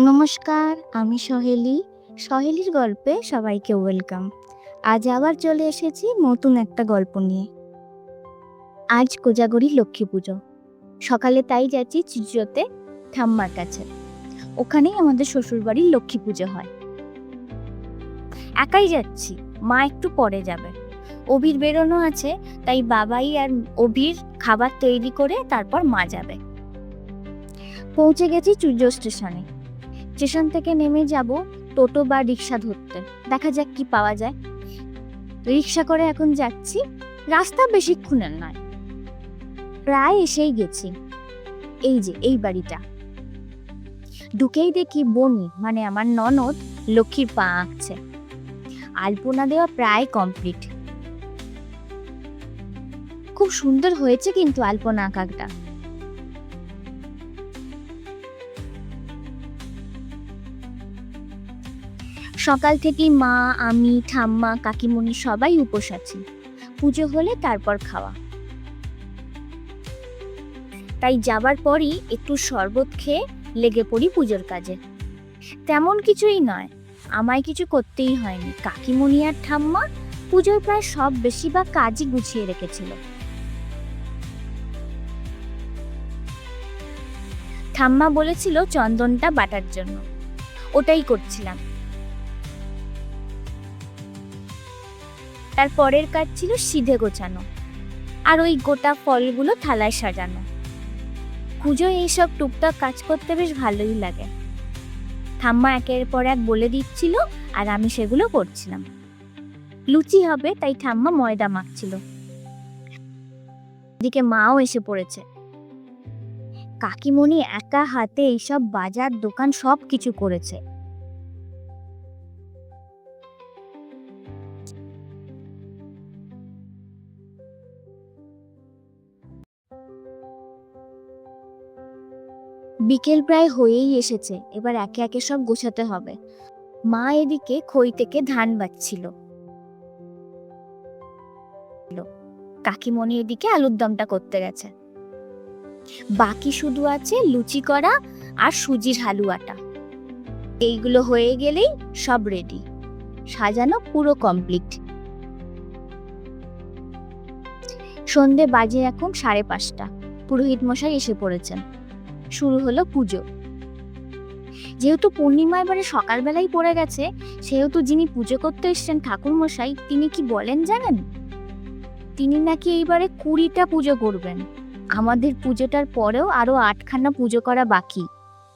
নমস্কার, আমি সহেলি। সহেলির গল্পে সবাইকে ওয়েলকাম। আজ আবার চলে এসেছি নতুন একটা গল্প নিয়ে। আজ কোজাগরি লক্ষ্মী পুজো। সকালে তাই যাচ্ছি চিজোতে ঠাম্মার কাছে। ওখানেই আমাদের শ্বশুরবাড়ির লক্ষ্মী পুজো হয়। একাই যাচ্ছি, মা একটু পরে যাবে। অভির বেরোনো আছে, তাই বাবাই আর অভির খাবার তৈরি করে তারপর মা যাবে। পৌঁছে গেছি চুর্য স্টেশনে। স্টেশন থেকে নেমে যাব টোটো বা রিক্সা ধরতে। দেখা যাক কি পাওয়া যায়। রিক্সা করে এখন যাচ্ছি। রাস্তা বেশিক্ষণের নয়। প্রায় এসেই গেছি। এই যে, এই বাড়িটা। ঢুকেই দেখি বনি মানে আমার ননদ, লক্ষ্মীর পা আঁকছে। আলপনা দেওয়া প্রায় কমপ্লিট। খুব সুন্দর হয়েছে কিন্তু আলপনা আঁকাটা। সকাল থেকেই মা, আমি, ঠাম্মা, কাকিমণি সবাই উপোস আছি। পুজো হলে তারপর খাওয়া। তাই যাবার পরই একটু শরবত খেয়ে লেগে পড়ি পুজোর কাজে। তেমন কিছুই নয়, আমায় কিছু করতেই হয়নি। কাকিমণি আর ঠাম্মা পুজোর প্রায় সব বেশিরভাগ কাজই গুছিয়ে রেখেছিল। ঠাম্মা বলেছিল চন্দনটা বাটার জন্য। ওটাই করছিলাম। তার পরের কাজ ছিল সিধে গোছানো আর ওই গোটা ফলগুলো থালায় সাজানো। পুজো এইসব টুকটাক কাজ করতে বেশ ভালোই লাগে। ঠাম্মা একের পর এক বলে দিচ্ছিল আর আমি সেগুলো করছিলাম। লুচি হবে, তাই ঠাম্মা ময়দা মাখছিল। এদিকে মাও এসে পড়েছে। কাকিমণি একা হাতে এইসব বাজার দোকান সব কিছু করেছে। বিকেল প্রায় হয়েই এসেছে, এবার একে একে সব গোছাতে হবে। মা এদিকে খই থেকে ধান বাচ্ছিল। কাকিমণি এদিকে আলুর দমটা করতে গেছে। বাকি শুধু আছে লুচি করা আর সুজির হালুয়াটা। এইগুলো হয়ে গেলেই সব রেডি সাজানো পুরো কমপ্লিট সন্ধে বাজে এখন সাড়ে পাঁচটা। পুরোহিত মশাই এসে পড়েছেন। শুরু হলো পুজো। যেহেতু পূর্ণিমা এবারে সকালবেলাই পড়ে গেছে, সেহেতু যিনি পুজো করতে এসছেন ঠাকুরমশাই, তিনি কি বলেন জানেন? তিনি নাকি এইবারে কুড়িটা পুজো করবেন। আমাদের পুজোটার পরেও আরও আটখানা পুজো করা বাকি।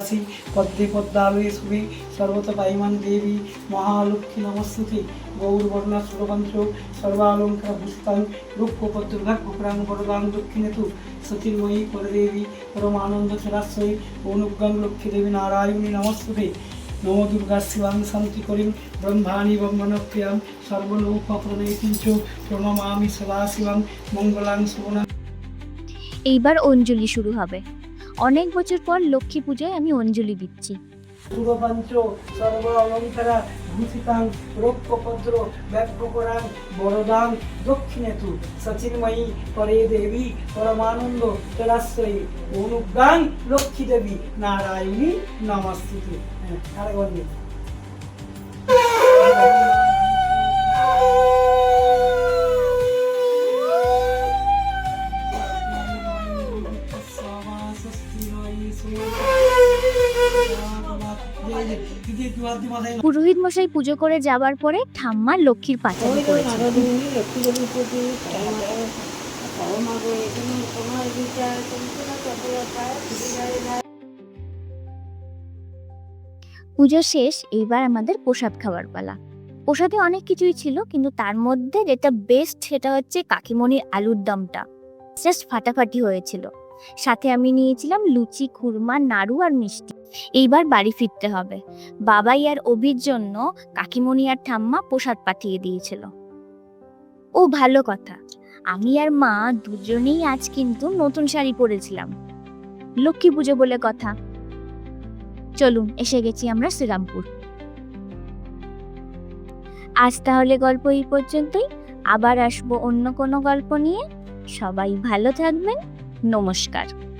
আসি পদ্মে পদ্মালয়ে শুভে সর্বত পাইমান দেবী মহালক্ষ্মী নমস্তুতে গৌরবর্ণা সুরপঞ্চ সর্বালঙ্কার ভূষিতাং রূপপদ্রভাগ গোপুরাং বরদাং দক্ষিণেতু সতীর্ময়ী পরদেবী পরমানন্দ চরাশ্রয়ী অনুজ্ঞাং লক্ষ্মী দেবী নারায়ণী নমস্তুতে নম দুর্গা শিবাং শান্তি করিম ব্রহ্মাণী ব্রহ্মণপ্রিয়াং সর্বলোক প্রণয়িঞ্চ প্রণমামি সদা শিবাং মঙ্গলাং শুভনা এইবার অঞ্জলি শুরু হবে। অনেক বছর পর লক্ষ্মী পূজায় আমি অঞ্জলি দিচ্ছি। পূর্বপঞ্চ সর্ব অলঙ্কারা ভূষিতাং রৌপ্যপদ্র ব্যাপকরাং বরদাং, দক্ষিণেতু, সচিন্ময়ী, পরে দেবী, পরমানন্দ তেরাশ্রয়ী অনুজ্ঞাং লক্ষ্মী দেবী, নারায়ণী, নমস্তুতে। হ্যাঁ আরেকবার পুরোহিত মশাই পুজো করে যাবার পরে ঠাম্মা লক্ষ্মীর করেছে পুজো শেষ এইবার আমাদের প্রসাদ খাওয়ার পালা। প্রসাদে অনেক কিছুই ছিল কিন্তু তার মধ্যে যেটা বেস্ট সেটা হচ্ছে কাকিমণির আলুর দমটা। জাস্ট ফাটাফাটি হয়েছিল। সাথে আমি নিয়েছিলাম লুচি, খুরমা, নাড়ু আর মিষ্টি। এইবার বাড়ি ফিরতে হবে। বাবাই আর অভির জন্য কাকিমণি আর ঠাম্মা প্রসাদ পাঠিয়ে দিয়েছিল। ও ভালো কথা। আমি আর মা দুজনেই আজ কিন্তু নতুন শাড়ি পরেছিলাম। লক্ষ্মী পুজো বলে কথা। চলুন, এসে গেছি আমরা শ্রীরামপুর। আজ তাহলে গল্প এই পর্যন্তই। আবার আসব অন্য কোনো গল্প নিয়ে। সবাই ভালো থাকবেন। নমস্কার।